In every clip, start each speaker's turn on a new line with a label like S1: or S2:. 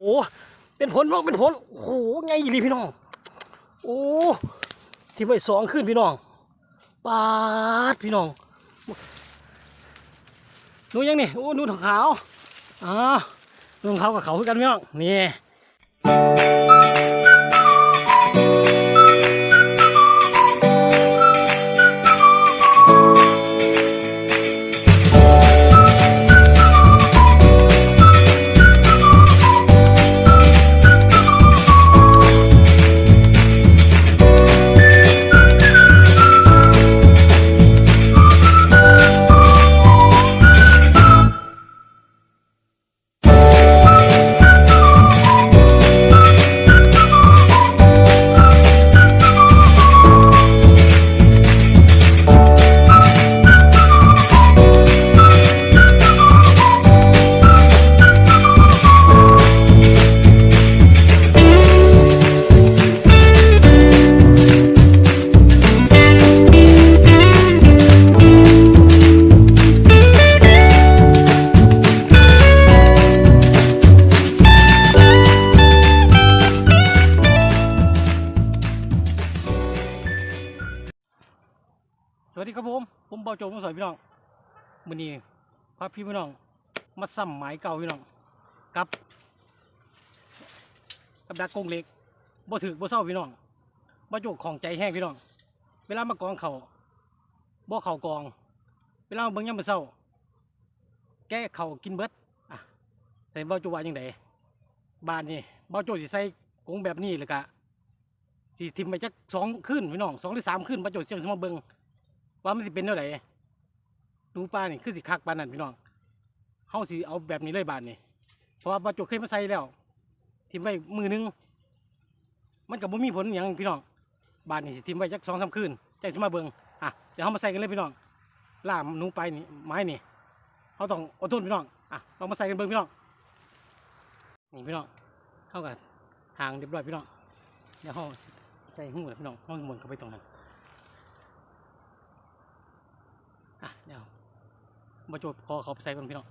S1: โอ้เป็นผลน้องเป็นผลโอ้โหไงอีลีพี่น้อง โอ้ที่ไปสองขึ้นพี่น้องปาดพี่น้องนูยังนี่โอ้นูขาวอ่านูขาวกับเขาคือกันพี่น้องนี่ วันนี้พาพี่พี่น้อง มาซ้ำหมายเก่าพี่น้องกับกับดักกงเหล็กบ่ถือบ่เศร้าพี่น้องบ่โจกของใจแห้งพี่น้อง เวลามากองเขาบ่เข่ากอง เวลาเบิ่งยามมื้อเช้า แกเข่ากินเบิดอะแต่เบาโจว่าจังไดบ้านนี่บาโจสิใส่กงแบบนี้เลยกะสิทิมไปจักสองคืนพี่น้องสองหรือสามคืนเบาโจสิมาเบิงว่ามันสิเป็นเท่าไหร่ ดูปลานี่คือสิคักปานนั่นพี่น้องเฮาสิเอาแบบนี้เลยบาทนี่เพราะว่าปลาจุกเคยมาใส่แล้วทิมไว้มือหนึง มันกับบ่มีผลอย่างพี่น้องบาทนี่สิทิมไว้จักสองสามคืนใจสมาเบิงอะเดี๋ยวเฮามาใส่กันเลยพี่น้องล่ามหนูไปนี่ไม้นี่เฮาต้องอดทนพี่น้องอะเรามาใส่กันเบิงพี่น้องนี่พี่น้องเท่ากันห่างเรียบร้อยพี่น้องเดี๋ยวเฮาใส่หูเลยพี่น้องเฮาหมุนเข้าไปตรงนั้นอะเดี๋ยว มาโจทย์ขอเขาไปใส่ก่อนพี่น้อง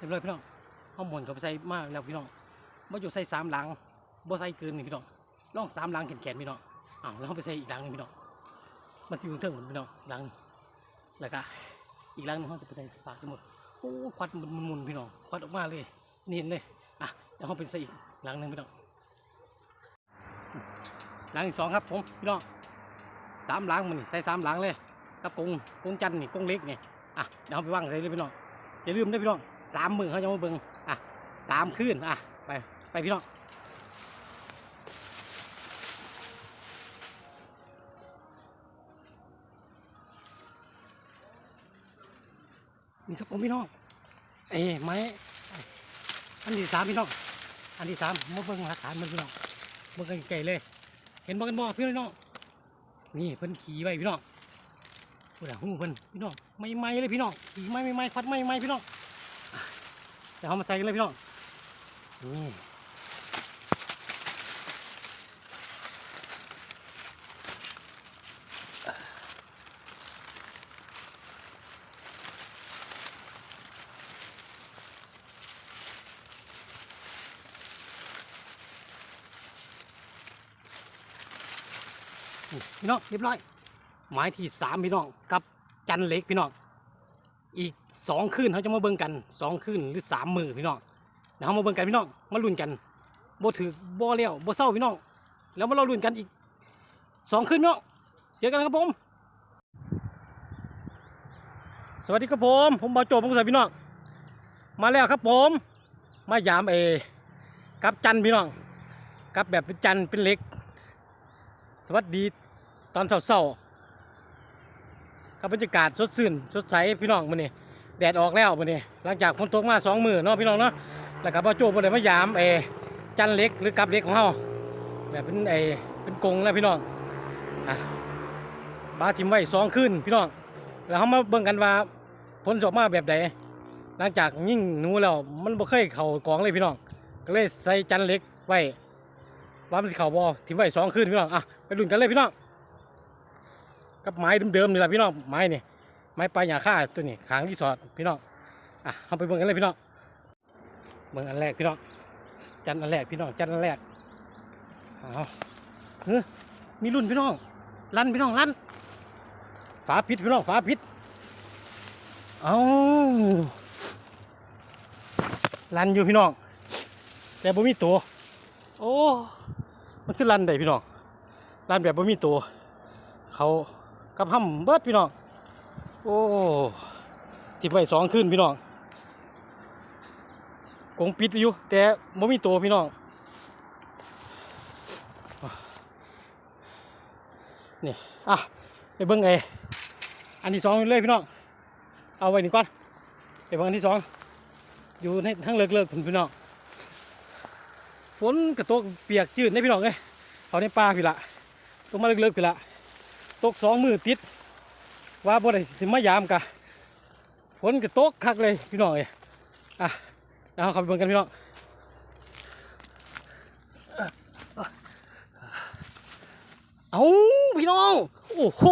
S1: เรียบร้อยพี่น้องเอาหมนเขาไปใส่มากแล้วพี่น้องมาอยู่ใส่สามหลังบ่ใส่เกินนี่พี่น้องล่องสามหลังแขนๆพี่น้องอ้าวแล้วเขาไปใส่อีกหลังหนึงพี่น้องมันจะอยู่เทิงหมดพี่น้องหลังแล้วก็อีกหลังหนึงเขาจะไปใส่ปากทั้งหมดโอ้ควัดมันมุนพี่น้องควัดออกมาเลยเนียนเลยอะเดี๋ยวเขาไปใส่อีกหลังหนึงพี่น้องหลังที่สองครับผมพี่น้องสามหลังมันนี่ใส่สามหลังเลยกับกงกงจันทร์นี่กงเล็กนี่อะเดี๋ยวเขาไปวางใส่เลยพี่น้องอย่าลืมนะพี่น้อง สามมือเขาจะมาเบิงอะสามคืนอะไปไปพี่น้องนี่ครับผมพี่น้องเอ้ไม้อันที่สามพี่น้องอันที่สามมาเบิ่งหลักฐานมันพี่น้องเบิ่งกันไกลเลย เห็นบ่กันบ่พี่น้องนี่เพิ่นขี่ไว้พี่น้องผู้ใดหูเพิ่นพี่น้องไม่ไม่เลยพี่น้องขี่ไม่ไม่ไม่ควัดไม่ไม่พี่น้อง เดี๋ยวเขามาใส่กันเลยพี่น้อง นี่พี่น้องเรียบร้อย หมายที่สามพี่น้อง กับจันเล็กพี่น้อง อีก สองคืนเขาจะมาเบิ่งกันสองคืนหรือสามมือพี่น้องเดี๋ยวเขามาเบิ่งกันพี่น้องมาลุ้นกันโบถือบ่เลี้ยวโบเศร้าพี่น้องแล้วมาเราลุ้นกันอีกสองคืนพี่น้องเจอกันครับผม สวัสดีครับผม ผมบอโจผมสายพี่น้องมาแล้วครับผม มายามเอกับจันพี่น้องกับแบบเป็นจันเป็นเหล็ก สวัสดีตอนเช้าๆกับบรรยากาศสดชื่นสดใสพี่น้องมื้อนี้ แดดออกแล้วมื้อนี้หลังจากฝนตกมาสองมื้อเนาะพี่น้องเนาะแล้วกับบอโจบ่ได้มายามเอจันเล็กหรือกับเล็กของเฮาแบบเป็นไอเป็นกงแล้วพี่น้องอะบาทิมไว้สองคืนพี่น้องแล้วเขามาเบิ่งกันว่าผลจะอกมาแบบใดหลังจากยิ่งหนูแล้วมันบ่เคยเข่ากองเลยพี่น้อง ก็เลยใส่จันเล็กไว้ว่ามันเข่าบ่ทิ้งไว้สองคืนพี่น้องอะไปลุ้นกันเลยพี่น้องกับไม้เดิมๆนี่แหละพี่น้องไม้นี่ ไม้ปลายหญ้าค่าตัวนี้ขางรีสอร์ทพี่น้องอะเอาไปเบิ่งกันเลยพี่น้องเบิ่งอันแรกพี่น้องจันอันแรกพี่น้องจันอันแรกเอาเฮ้ยมีรุ่นพี่น้องลั่นพี่น้องลั่นฝาพิษพี่น้องฝาพิษเอาลันอยู่พี่น้อง แต่บ่มีตัว โอ้มันคือลันได้พี่น้องลันแบบบ่มีตัว เขากับห้ำเบิดพี่น้อง โอ้ทิบไว้สองคืนพี่น้องกงปิดอยู่ แต่บ่มีตัวพี่น้องนี่อะไปเบิ่งไงอันที่สองเลยพี่น้องเอาไว้นี่ก่อนไปเบิ่งอันที่สองอยู่ในทั้งเลิกเลิกๆพี่น้องฝนกระตกเปียกจืดในพี่น้องเอ้ยเขาในป่าพี่ละตกมาเลิกเลิกๆพี่ละตกสองมือติด ว่าบ่ได้สิมายามกะฝนกระตกคักเลยพี่น้องเอ้ยอะเอาข้าไปเบิ่งกันพี่น้องเอาพี่น้อง โอ้โห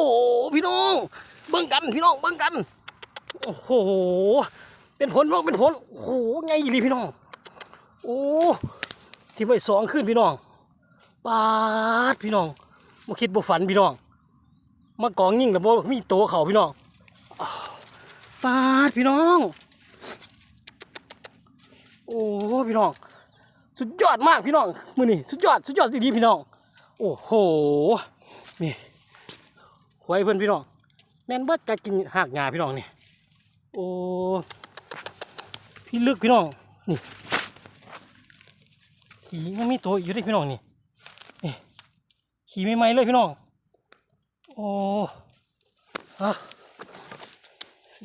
S1: พี่น้อง เบิ่งกันพี่น้องเบิ่งกัน โอ้โหเป็นผลพี่น้องเป็นผลโอ้โหไงอีหลีพี่น้อง โอ้ที่ไปสองขึ้นพี่น้องปาดพี่น้องมาคิดบ่ฝันพี่น้อง มากองยิ่งแต่บ่มีตัวเขาพี่น้องอ้าวปาดพี่น้อง โอ้พี่น้อง สุดยอดมากพี่น้องมือนี่สุดยอดสุดยอดดีพี่น้อง โอ้โหนี่ไว้เพื่อนพี่น้อง แม่นเบิดกะกินหากหญ้าพี่น้องนี่โอ้พี่ลึกพี่น้องนี่ขี่มันมีตัวอยู่ด้วยพี่น้องนี่นี่ขี่ไม่ไหมเลยพี่น้อง โอ้อะ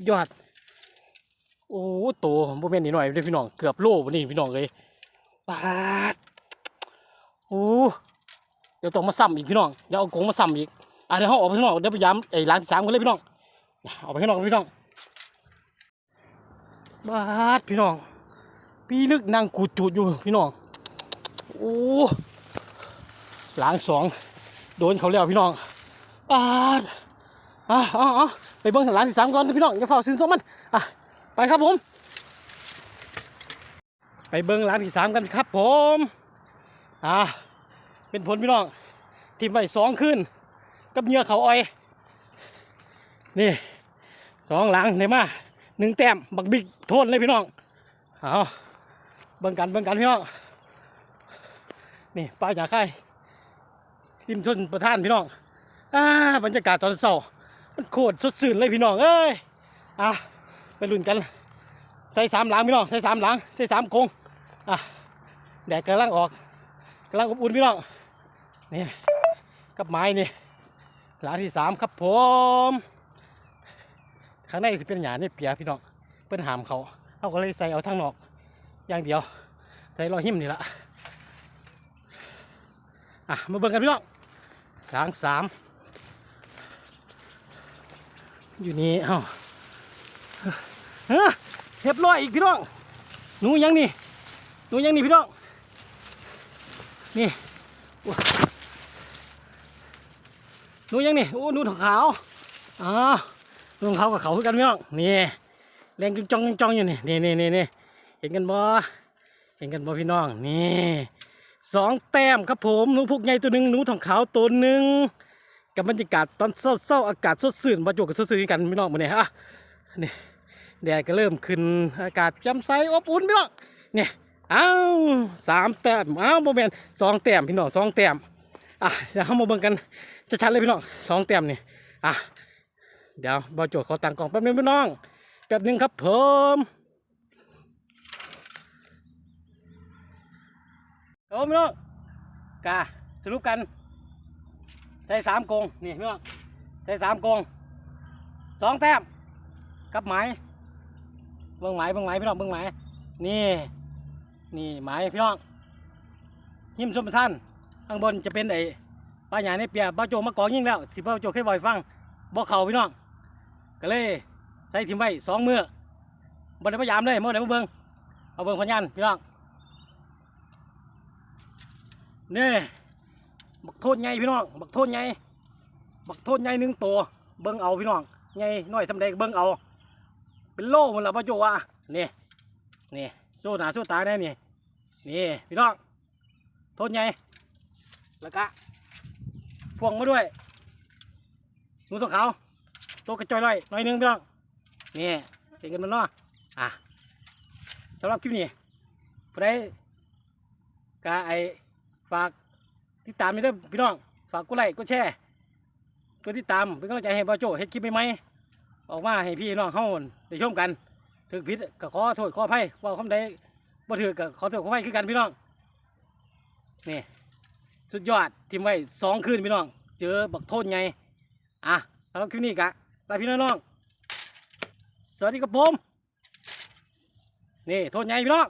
S1: ยอด โอ้โตบ่แม่นนิดหน่อยด้อพี่น้อง เกือบโลบ่นี่พี่น้องเลยปาดโอ้เดี๋ยวต้องมาซ้ำอีกพี่น้อง เดี๋ยวเอากงมาซ้ำอีกอะเดี๋ยวเขาออกไปข้างนอกเดี๋ยวไปย้ำไอ้ร้านสามกันเลยพี่น้องออกไปข้างนอกพี่น้องบาดพี่น้องปีลึกนางกูดจูดอยู่พี่น้อง โอ้หลังสองโดนเขาแล้วพี่น้อง บาดอะอะอะไปเบิ้งร้านที่สามก่อนพี่น้องอย่าเฝ้าซื้อส้มมันอะไปครับผม ไปเบิ้งร้านที่สามกันครับ ผมอะเป็นผลพี่น้องทีมไปสองขึ้นกับเหงื่อเขาอ้อย นี่สองหลังเนี่ยมาหนึ่งแต้มบักบิ๊กโทษเลยพี่น้องเอาเบิ่งกันเบิ่งกันพี่น้องนี่ปลาจากไข่ริมชนประท่านพี่น้อง อ่าบรรยากาศตอนเช้ามันโคตรสดชื่นเลยพี่น้องเอ้ยอะไปลุ้นกัน ใส่สามหลังพี่น้องใส่สามหลังใส่สามโคงอะแดดกำลังออกกำลังอบอุ่นพี่น้องนี่กับไม้นี่หลานที่สามครับผมข้างในคือเป็นหยาเนี่ยเปียพี่น้องเปิ้นหามเขาเขาก็เลยใส่เอาทางนอกอย่างเดียวใส่รอยหิมนี่ละอะมาเบิ่งกันพี่น้องหลางสาม อยู่นี่เอ้าเฮ้ยเรียบร้อยอีกพี่น้องหนูยังนี่หนูยังนี่พี่น้องนี่หนูยังนี่โอ้หนูขาวอ๋อหนูขาวกับเขาคือกันพี่น้องนี่แรงจ้องจ้องจองอยู่นี่นี่นี่นี่นี่เห็นกันบ่เห็นกันบ่พี่น้องนี่สองแต้มครับผมหนูพุกใหญ่ตัวหนึ่งหนูทองขาวตัวหนึ่ง กับบรรยากาศตอนเศร้าๆอากาศสดชื่นบรรจุกับสดชื่นกันพี่น้องมื้อนี้ฮะนี่แดดก็เริ่มขึ้นอากาศจ่มใสอบอุ่นพี่น้องนี่ยอ้าวสามแต้มอ้าวโมเมนสองแต้มพี่น้องสองแต้มอะเดี๋ยวเรามาเบิ่งกันชัดๆเลยพี่น้องสองแต้มนี่อะเดี๋ยวบอโจขอตังกล่องแป๊บนึงพี่น้องแป๊บนึงครับผมโอ้พี่น้องกาสรุปกัน ใส่สามกงนี่พี่น้องใส่สามกงสองแต้มกับหมายเบิ้งหมายเบิ้งหมายพี่น้องเบิ้งหมายนี่นี่หมายพี่น้องหิมชมท่านข้างบนจะเป็นไอ้ป้าใหยาในเปียบ้าโจมากองยิ่งแล้วที่บ้าโจเคยบ่อยฟังบ่เข่าพี่น้องก็เลยใส่ทิมไว้สองมือบ่ได้พยายามเลยเมื่อไหร่มเบิ่งเอาเบิ่งพยานพี่น้องนี่ บักโทษใหญ่พี่น้องบักโทษใหญ่บักโทษใหญ่หนึ่งตัวเบิ่งเอาพี่น้องใหญ่น้อยสำเร็จเบิ่งเอา เป็นโล่หมันละบ้าโจว่านี่นี่สู้หนาสู้ตาแน่นี่นี่พี่น้องโทษไงแล้วก็พวงมาด้วยหนูสองขาวตัวกระจอยลอยหน่อยหนึงพี่น้องนี่เก่งกันมันเนาะอะสำหรับคลิปนี้ผู้ใดก็ไอฝาก ติดตามนี่เด้อพี่น้องฝากกดไลค์กดแชร์กดติดตามเป็นกำลังใจให้บาโจเฮ็ดคลิปใหม่ๆออกมาให้พี่น้องเฮาได้ชมกันถือผิดก็ขอโทษขออภัยว่าคำใดบ่ถือก็ขอโทษขออภัยคือกันพี่น้องนี่สุดยอดทีมไว้สองคืนพี่น้อง เจอบักโทษไงอะสำหรับคลิปนี้กะลาพี่น้องสวัสดีครับผมนี่โทษไงพี่น้อง